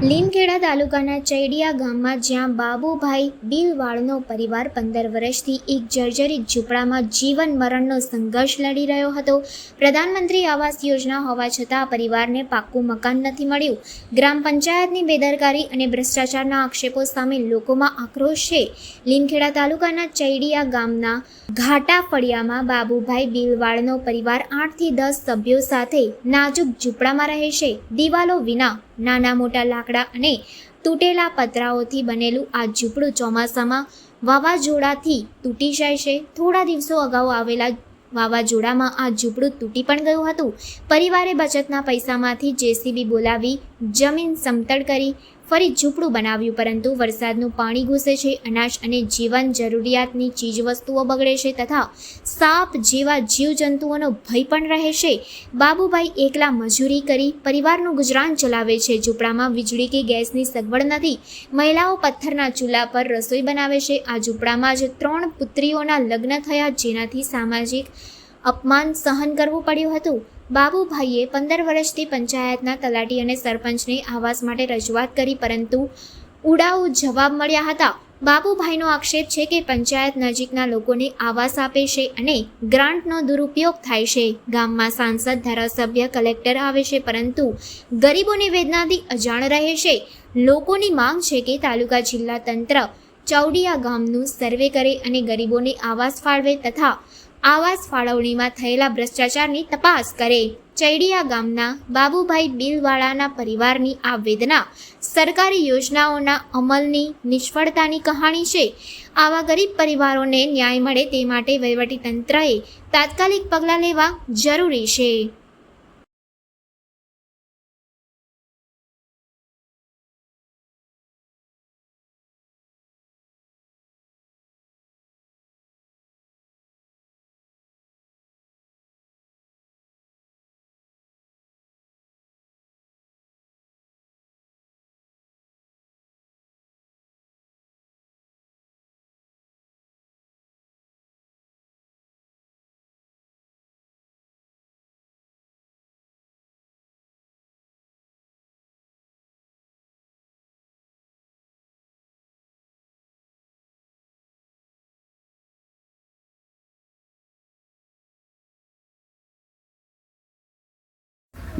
લીમખેડા તાલુકાના ચૈડિયા ગામમાં જ્યાં બાબુભાઈ બિલવાળનો પરિવાર પંદર વર્ષથી એક જર્જરિત ઝૂંપડામાં જીવન મરણનો સંઘર્ષ લડી રહ્યો હતો. પ્રધાનમંત્રી આવાસ યોજના હોવા છતાં પરિવારને પાક્કું મકાન નથી મળ્યું. ગ્રામ પંચાયતની બેદરકારી અને ભ્રષ્ટાચારના આક્ષેપો સામે લોકોમાં આક્રોશ છે. લીમખેડા તાલુકાના ચૈડિયા ગામના ઘાટા ફળિયામાં બાબુભાઈ બિલવાળનો પરિવાર આઠથી દસ સભ્યો સાથે નાજુક ઝૂંપડામાં રહે છે. દિવાલો વિના નાના મોટા લાકડા અને તૂટેલા પતરાઓથી બનેલું આ ઝૂંપડું ચોમાસામાં વાવાઝોડાથી તૂટી જાય છે. થોડા દિવસો અગાઉ આવેલા વાવાઝોડામાં આ ઝૂંપડું તૂટી પણ ગયું હતું. પરિવારે બચતના પૈસામાંથી જેસીબી બોલાવી જમીન સમતળ કરી ફરી ઝૂંપડું બનાવ્યું, પરંતુ વરસાદનું પાણી ઘૂસે છે, અનાજ અને જીવન જરૂરિયાતની ચીજવસ્તુઓ બગડે છે તથા સાપ જેવા જીવજંતુઓનો ભય પણ રહે છે. બાબુભાઈ એકલા મજૂરી કરી પરિવારનું ગુજરાન ચલાવે છે. ઝૂંપડામાં વીજળી કે ગેસની સગવડ નથી. મહિલાઓ પથ્થરના ચૂલા પર રસોઈ બનાવે છે. આ ઝૂંપડામાં જ ત્રણ પુત્રીઓના લગ્ન થયા, જેનાથી સામાજિક અપમાન સહન કરવું પડ્યું હતું. બાબુભાઈએ પંદર વર્ષથી પંચાયતના તલાટી અને સરપંચને આવાસ માટે રજૂઆત કરી, પરંતુ ઉડાઉ જવાબ મળ્યા હતા. બાબુભાઈનો આક્ષેપ છે કે પંચાયત નજીકના લોકોને આવાસ આપે છે અને ગ્રાન્ટનો દુરુપયોગ થાય છે. ગામમાં સાંસદ, ધારાસભ્ય, કલેક્ટર આવે છે, પરંતુ ગરીબોની વેદનાથી અજાણ રહે છે. લોકોની માંગ છે કે તાલુકા જિલ્લા તંત્ર ચૌડિયા ગામનું સર્વે કરે અને ગરીબોને આવાસ ફાળવે તથા આવાસ ફાળવણીમાં થયેલા ભ્રષ્ટાચારની તપાસ કરે. ચૈડિયા ગામના બાબુભાઈ બિલવાળાના પરિવારની આ વેદના સરકારી યોજનાઓના અમલની નિષ્ફળતાની કહાણી છે. આવા ગરીબ પરિવારોને ન્યાય મળે તે માટે વહીવટી તંત્રએ તાત્કાલિક પગલાં લેવા જરૂરી છે.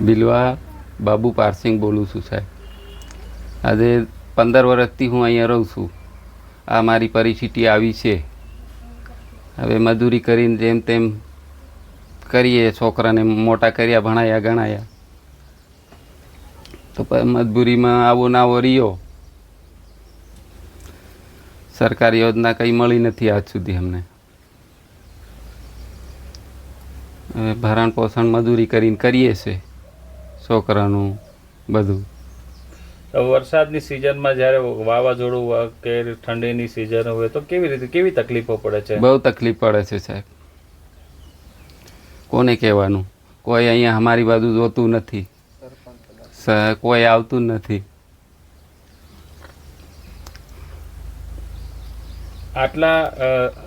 બિલવા બાબુ પારસિંગ બોલું છું સાહેબ. આજે પંદર વર્ષથી હું અહીંયા રહું છું. આ મારી પરિસ્થિતિ આવી છે. હવે મજૂરી કરીને જેમ તેમ કરીએ, છોકરાને મોટા કર્યા, ભણાયા, ગણાયા. તો મજબૂરીમાં આવો નાવો રહ્યો. સરકારી યોજના કંઈ મળી નથી આજ સુધી અમને. હવે ભરણ પોષણ મજૂરી કરીને કરીએ છે. છોકરાનું બધું. વરસાદની સિઝનમાં જ્યારે વાવાઝોડું કે ઠંડીની સિઝન હોય તો કેવી રીતે કેવી તકલીફો પડે છે? બહુ તકલીફ પડે છે સાહેબ. કોને કહેવાનું? કોઈ અહીંયા અમારી બાજુ જોતું નથી. કોઈ આવતું નથી. આટલા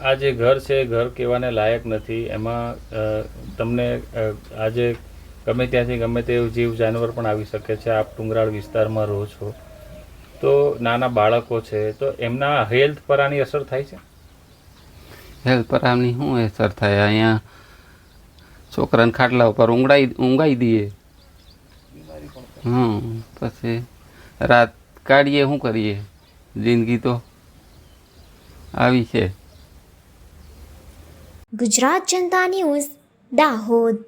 આ જે ઘર છે ઘર કહેવાને લાયક નથી. એમાં તમને આજે ગમે ત્યાંથી ગમે તે જીવ જાનવર પણ આવી શકે છે. આપ ડુંગરાળ વિસ્તારમાં રહો છો. તો નાના બાળકો છે તો એમના હેલ્થ પર આની અસર થાય છે? હેલ્થ પર આની શું અસર થાય? અહીંયા છોકરાને ખાટલા ઉપર ઊંઘાઈ ઊંઘાઈ દઈએ. હમ પછી રાત કાઢીએ શું કરીએ? જિંદગી તો આવી છે. ગુજરાત જનતા ન્યૂઝ દાહોદ.